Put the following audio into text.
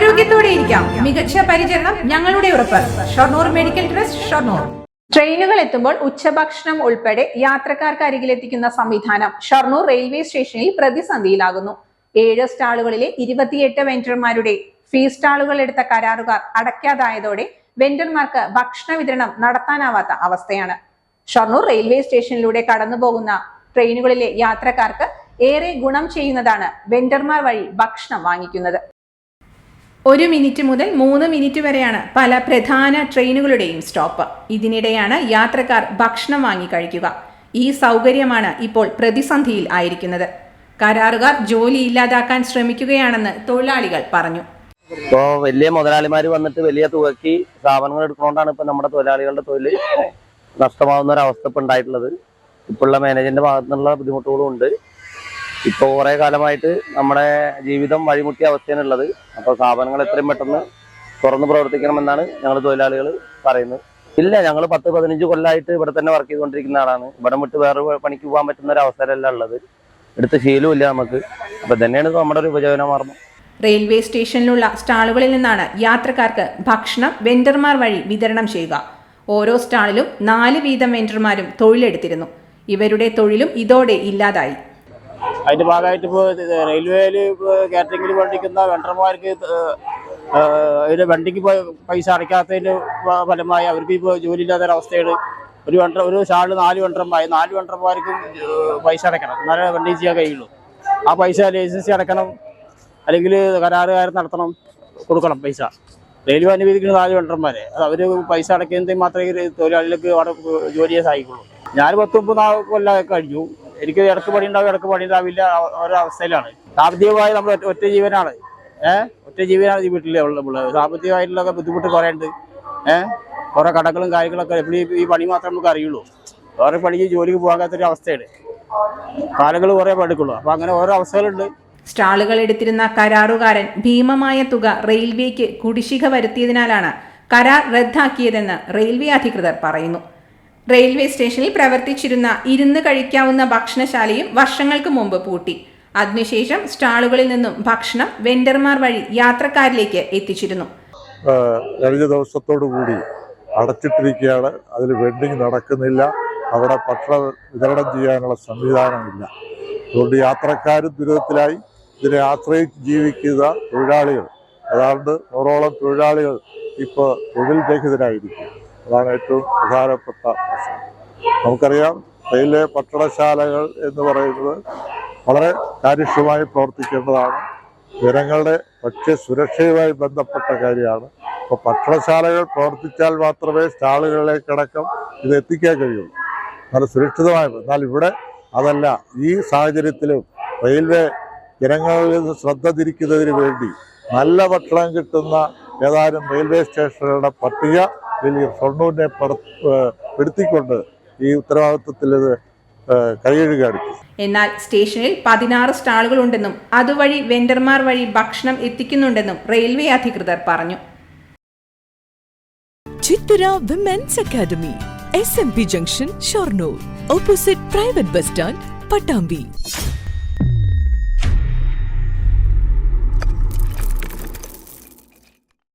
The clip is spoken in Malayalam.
ആരോഗ്യത്തോടെ ഇരിക്കാം. മികച്ച പരിചരണം ഞങ്ങളുടെ ഉറപ്പ്. Shoranur medical trust Shoranur. ട്രെയിനുകൾ എത്തുമ്പോൾ ഉച്ചഭക്ഷണം ഉൾപ്പെടെ യാത്രക്കാർക്ക് അരികിലെത്തിക്കുന്ന സംവിധാനം ഷൊർണൂർ റെയിൽവേ സ്റ്റേഷനിൽ പ്രതിസന്ധിയിലാകുന്നു. ഏഴ് സ്റ്റാളുകളിലെ ഇരുപത്തിയെട്ട് വെണ്ടർമാരുടെ ഫീ സ്റ്റാളുകൾ എടുത്ത കരാറുകാർ അടയ്ക്കാതായതോടെ വെണ്ടർമാർക്ക് ഭക്ഷണ വിതരണം നടത്താനാവാത്ത അവസ്ഥയാണ്. ഷൊർണൂർ റെയിൽവേ സ്റ്റേഷനിലൂടെ കടന്നുപോകുന്ന ട്രെയിനുകളിലെ യാത്രക്കാർക്ക് ഏറെ ഗുണം ചെയ്യുന്നതാണ് വെണ്ടർമാർ വഴി ഭക്ഷണം വാങ്ങിക്കുന്നത്. ഒരു മിനിറ്റ് മുതൽ മൂന്ന് മിനിറ്റ് വരെയാണ് പല പ്രധാന ട്രെയിനുകളുടെയും സ്റ്റോപ്പ്. ഇതിനിടെയാണ് യാത്രക്കാർ ഭക്ഷണം വാങ്ങി കഴിക്കുക. ഈ സൗകര്യമാണ് ഇപ്പോൾ പ്രതിസന്ധിയിൽ ആയിരിക്കുന്നത്. കരാറുകാർ ജോലി ഇല്ലാതാക്കാൻ ശ്രമിക്കുകയാണെന്ന് തൊഴിലാളികൾ പറഞ്ഞു. ഇപ്പോൾ വലിയ മുതലാളിമാർ വന്നിട്ട് വലിയ തുകയ്ക്ക് സ്ഥാപനങ്ങൾ എടുക്കുന്നതുകൊണ്ടാണ് ഇപ്പൊ നമ്മുടെ തൊഴിലാളികളുടെ തൊഴിൽ നഷ്ടമാവുന്ന ഒരു അവസ്ഥ ഇപ്പൊ ഉണ്ടായിട്ടുള്ളത്. ഇപ്പോഴുള്ള മാനേജറിന്റെ ഭാഗത്തു നിന്നുള്ള ബുദ്ധിമുട്ടുകളും ഉണ്ട്. ഇപ്പോൾ കുറേ കാലമായിട്ട് നമ്മുടെ ജീവിതം വഴിമുട്ടിയ അവസ്ഥയാണ് ഉള്ളത്. അപ്പോൾ സ്ഥാപനങ്ങൾ എത്രയും പെട്ടെന്ന് തുറന്ന് പ്രവർത്തിക്കണമെന്നാണ് ഞങ്ങൾ തൊഴിലാളികൾ പറയുന്നത്. ഇല്ല ഞങ്ങൾ പത്ത് പതിനഞ്ച് കൊല്ലമായിട്ട് ഇവിടെ തന്നെ വർക്ക് ചെയ്തുകൊണ്ടിരിക്കുന്ന ആളാണ്. ഇവിടെ വിട്ട് വേറെ പണിക്ക് പോകാൻ പറ്റുന്ന ഒരു അവസരമല്ല ഉള്ളത്. എടുത്ത് ശീലമില്ല നമുക്ക്. അപ്പൊ തന്നെയാണ് നമ്മുടെ ഒരു ഉപജീവന മാർഗം. റെയിൽവേ സ്റ്റേഷനിലുള്ള സ്റ്റാളുകളിൽ നിന്നാണ് യാത്രക്കാർക്ക് ഭക്ഷണം വെണ്ടർമാർ വഴി വിതരണം ചെയ്യുക. ഓരോ സ്റ്റാളിലും നാല് വീതം വെണ്ടർമാരും തൊഴിലെടുത്തിരുന്നു. ഇവരുടെ തൊഴിലും ഇതോടെ ഇല്ലാതായി. അതിന്റെ ഭാഗമായിട്ട് ഇപ്പോൾ റെയിൽവേയിൽ കാറ്ററിംഗിൽ പഠിക്കുന്ന വെണ്ടർമാർക്ക് അതിന്റെ വണ്ടിക്ക് പൈസ അടയ്ക്കാത്തതിന്റെ ഫലമായി അവർക്ക് ഇപ്പോൾ ജോലി ഇല്ലാത്ത അവസ്ഥയാണ്. ഒരു വെണ്ടർ ഒരു ഷാളിൽ നാല് വെണ്ടർമാർ നാല് വെണ്ടർമാർക്കും പൈസ അടയ്ക്കണം. എന്നാലേ വണ്ടി ചെയ്യാൻ കഴിയുള്ളൂ. ആ പൈസ ലൈസൻസ് അടക്കണം അല്ലെങ്കിൽ കരാറുകാരൻ നടത്തണം കൊടുക്കണം പൈസ. റെയിൽവേ അനുവദിക്കുന്ന നാല് വെണ്ടർമാരെ അത് അവർ പൈസ അടയ്ക്കുന്നതിൽ മാത്രമേ തൊഴിലാളികൾക്ക് അവിടെ ജോലി ചെയ്യാൻ സാധിക്കുള്ളൂ. ഞാൻ പത്തൊമ്പത് കൊല്ലം കഴിഞ്ഞു. എനിക്ക് ഇടയ്ക്ക് പണി ഉണ്ടാവും ഇടയ്ക്ക് പണി ഉണ്ടാവില്ല ഒരവസ്ഥയിലാണ് സാമ്പത്തികമായി നമ്മൾ ഒറ്റ- ജീവനാണ്. ഏഹ് ഒറ്റ ജീവനാണ് ഈ വീട്ടിൽ ഉള്ളത്. സാമ്പത്തികമായിട്ടുള്ള ബുദ്ധിമുട്ട് കുറേ ഉണ്ട് ഏഹ് കുറെ കടകളും കാര്യങ്ങളൊക്കെ എപ്പോഴും ഈ പണി മാത്രമേ നമുക്ക് അറിയുള്ളൂ. വേറെ പണിക്ക് ജോലിക്ക് പോകാത്തൊരു അവസ്ഥയാണ്. കാലങ്ങൾ കുറേ പഠിക്കുള്ളൂ അപ്പൊ അങ്ങനെ ഓരോ അവസ്ഥകളുണ്ട്. സ്റ്റാളുകൾ എടുത്തിരുന്ന കരാറുകാരൻ ഭീമമായ തുക റെയിൽവേക്ക് കുടിശ്ശിക വരുത്തിയതിനാലാണ് കരാർ റദ്ദാക്കിയതെന്ന് റെയിൽവേ അധികൃതർ പറയുന്നു. റെയിൽവേ സ്റ്റേഷനിൽ പ്രവർത്തിച്ചിരുന്ന ഇരുന്ന് കഴിക്കാവുന്ന ഭക്ഷണശാലയും വർഷങ്ങൾക്ക് മുമ്പ് പൂട്ടി. അതിനുശേഷം സ്റ്റാളുകളിൽ നിന്നും ഭക്ഷണം വെണ്ടർമാർ വഴി യാത്രക്കാരിലേക്ക് എത്തിച്ചിരുന്നു. കഴിഞ്ഞ ദിവസത്തോടു കൂടി അടച്ചിട്ടിരിക്കുകയാണ്. അതിൽ വെൻഡിങ് നടക്കുന്നില്ല. അവിടെ ഭക്ഷണം വിതരണം ചെയ്യാനുള്ള സംവിധാനമില്ല. അതുകൊണ്ട് യാത്രക്കാരും ദുരിതത്തിലായി. ഇതിനെ ആശ്രയിച്ച് ജീവിക്കുന്ന തൊഴിലാളികൾ അതാണ്ട് നൂറോളം തൊഴിലാളികൾ ഇപ്പോൾ തൊഴിൽ രഹിതരായിരിക്കും അതാണ് ഏറ്റവും പ്രധാനപ്പെട്ട നമുക്കറിയാം റെയിൽവേ പട്ടണശാലകൾ എന്ന് പറയുന്നത് വളരെ കാര്യക്ഷമമായി പ്രവർത്തിക്കേണ്ടതാണ്. ജനങ്ങളുടെ ഭക്ഷ്യ സുരക്ഷയുമായി ബന്ധപ്പെട്ട കാര്യമാണ്. അപ്പോൾ ഭക്ഷണശാലകൾ പ്രവർത്തിച്ചാൽ മാത്രമേ സ്റ്റാളുകളിലേക്കടക്കം ഇത് എത്തിക്കാൻ കഴിയുള്ളൂ നല്ല സുരക്ഷിതമായ എന്നാൽ ഇവിടെ അതല്ല. ഈ സാഹചര്യത്തിലും റെയിൽവേ ജനങ്ങളിൽ നിന്ന് ശ്രദ്ധ തിരിക്കുന്നതിന് വേണ്ടി നല്ല ഭക്ഷണം കിട്ടുന്ന ഏതാനും റെയിൽവേ സ്റ്റേഷനുകളുടെ പട്ടിക വലിയ ഷൊർണൂരിനെ പെടുത്തിക്കൊണ്ട് ഈ ഉത്തരവാദിത്വത്തിൽ കൈകഴുകാണ് എന്നാൽ സ്റ്റേഷനിൽ പതിനാറ് സ്റ്റാളുകൾ ഉണ്ടെന്നും അതുവഴി വെണ്ടർമാർ വഴി ഭക്ഷണം എത്തിക്കുന്നുണ്ടെന്നും റെയിൽവേ അധികൃതർ പറഞ്ഞു. Chithara women's academy S M P junction Shoranur opposite private bus stand Pattambi